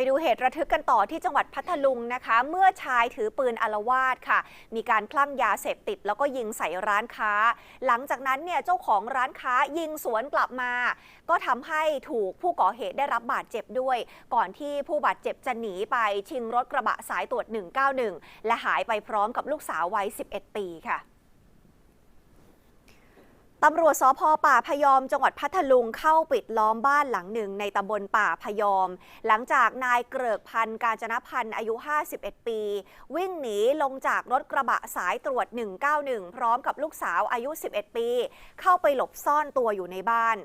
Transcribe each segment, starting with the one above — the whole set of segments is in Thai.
ไปดูเหตุระทึกกันต่อที่จังหวัดพัทลุงนะคะ เมื่อชายถือปืนอารวาสค่ะ มีการคลั่งยาเสพติด แล้วก็ยิงใส่ร้านค้า หลังจากนั้นเนี่ยเจ้าของร้านค้ายิงสวนกลับมา ก็ทำให้ถูกผู้ก่อเหตุได้รับบาดเจ็บด้วย ก่อนที่ผู้บาดเจ็บจะหนีไปชิงรถกระบะสายตรวจ 191 และหายไปพร้อมกับลูกสาววัย 11 ปีค่ะ ตำรวจสพป่าพยอม จังหวัดพัทลุงเข้าปิดล้อมบ้านหลังหนึ่งในตำบลป่าพยอม หลังจากนายเกริกพันธ์การจนพันธ์อายุ 51 ปี วิ่งหนีลงจากรถกระบะสายตรวจ 191 พร้อมกับลูกสาวอายุ 11 ปี เข้าไปหลบซ่อนตัวอยู่ในบ้าน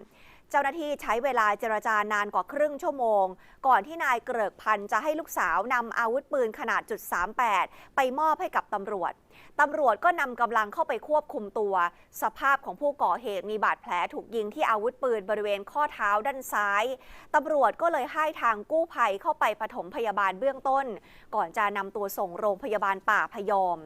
เจ้าหน้าที่ใช้เวลาเจรจานานกว่าครึ่งชั่วโมง ก่อนที่นายเกริกพันธ์จะให้ลูกสาวนำอาวุธปืนขนาดจุด38ไปมอบให้กับตำรวจตำรวจก็นำกำลังเข้าไปควบคุมตัว สภาพของผู้ก่อเหตุมีบาดแผลถูกยิงที่อาวุธปืนบริเวณข้อเท้าด้านซ้ายตำรวจก็เลยให้ทางกู้ภัยเข้าไปปฐมพยาบาลเบื้องต้น ก่อนจะนำตัวส่งโรงพยาบาลป่าพยอม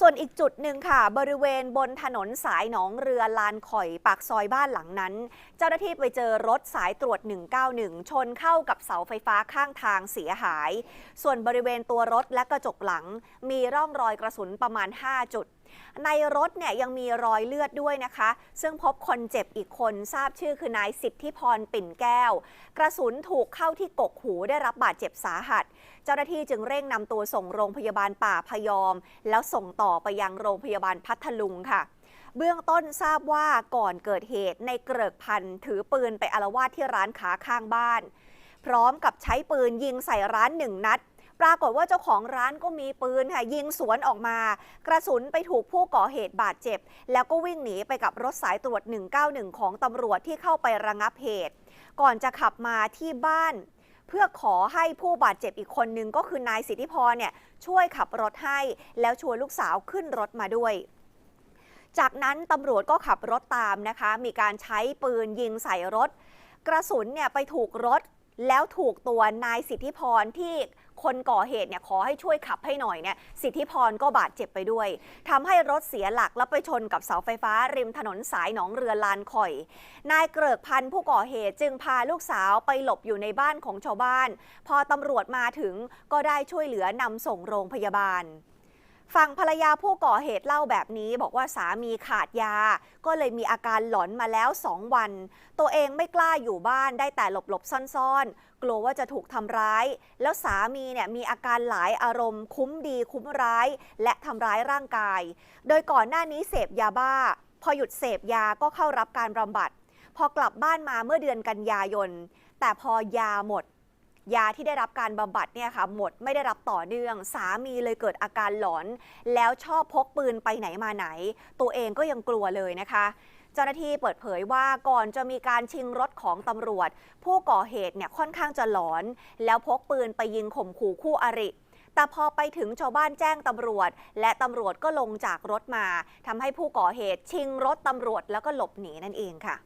ส่วนอีกจุดหนึ่งค่ะ บริเวณบนถนนสายหนองเรือลานข่อยปากซอยบ้านหลังนั้น เจ้าหน้าที่ไปเจอรถสายตรวจ 191 ชนเข้ากับเสาไฟฟ้าข้างทางเสียหาย ส่วนบริเวณตัวรถและกระจกหลัง มีร่องรอยกระสุนประมาณ 5 จุด ในรถเนี่ยยังมีรอยเลือดด้วยนะคะ ซึ่งพบคนเจ็บอีกคนทราบชื่อคือนายสิทธิพรปิ่นแก้ว กระสุนถูกเข้าที่กกหูได้รับบาดเจ็บสาหัส เจ้าหน้าที่จึงเร่งนำตัวส่งโรงพยาบาลป่าพยอม แล้วส่งต่อไปยังโรงพยาบาลพัทลุงค่ะเบื้องต้นทราบว่าก่อนเกิดเหตุในเกริกพันถือปืนไปอารวาสที่ร้านขาข้างบ้าน พร้อมกับใช้ปืนยิงใส่ร้านหนึ่งนัด ปรากฏว่าเจ้าของร้านก็มีปืนค่ะยิงสวนออกมา กระสุนไปถูกผู้ก่อเหตุบาดเจ็บ แล้วก็วิ่งหนีไปกับรถสายตรวจ 191 ของตำรวจที่เข้าไประงับเหตุ ก่อนจะขับมาที่บ้าน เพื่อขอให้ผู้บาดเจ็บอีกคนนึงก็คือนายสิทธิพรเนี่ยช่วยขับรถให้ แล้วชวนลูกสาวขึ้นรถมาด้วยจากนั้นตำรวจก็ขับรถตามนะคะ มีการใช้ปืนยิงใส่รถ กระสุนเนี่ยไปถูกรถ แล้วถูกตัวนายสิทธิพรที่ คนก่อเหตุเนี่ยขอให้ช่วยขับให้หน่อยเนี่ยสิทธิพรก็บาดเจ็บไปด้วยทำให้รถเสียหลักแล้วไปชนกับเสาไฟฟ้า ริมถนนสายหนองเรือลานข่อย นายเกริกพันธ์ผู้ก่อเหตุจึงพาลูกสาวไปหลบอยู่ในบ้านของชาวบ้าน พอตำรวจมาถึงก็ได้ช่วยเหลือนำส่งโรงพยาบาล ฝั่งภรรยาผู้ก่อเหตุเล่าแบบนี้ บอกว่าสามีขาดยา ก็เลยมีอาการหลอนมาแล้วสองวัน ตัวเองไม่กล้าอยู่บ้านได้แต่หลบหลบๆซ่อนๆ กลัวว่าจะถูกทำร้าย แล้วสามีเนี่ยมีอาการหลายอารมณ์ คุ้มดีคุ้มร้าย และทำร้ายร่างกาย โดยก่อนหน้านี้เสพยาบ้า พอหยุดเสพยาก็เข้ารับการบำบัด พอกลับบ้านมาเมื่อเดือนกันยายน แต่พอยาหมด ยาที่ได้รับการบำบัดเนี่ยค่ะหมดไม่ได้รับต่อเนื่อง สามีเลยเกิดอาการหลอน แล้วชอบพกปืนไปไหนมาไหน ตัวเองก็ยังกลัวเลยนะคะเจ้าหน้าที่เปิดเผยว่าก่อนจะมีการชิงรถของตำรวจ ผู้ก่อเหตุเนี่ยค่อนข้างจะหลอน แล้วพกปืนไปยิงข่มขู่คู่อริ แต่พอไปถึงชาวบ้านแจ้งตำรวจ และตำรวจก็ลงจากรถมาทำให้ผู้ก่อเหตุชิงรถตำรวจแล้วก็หลบหนีนั่นเองค่ะ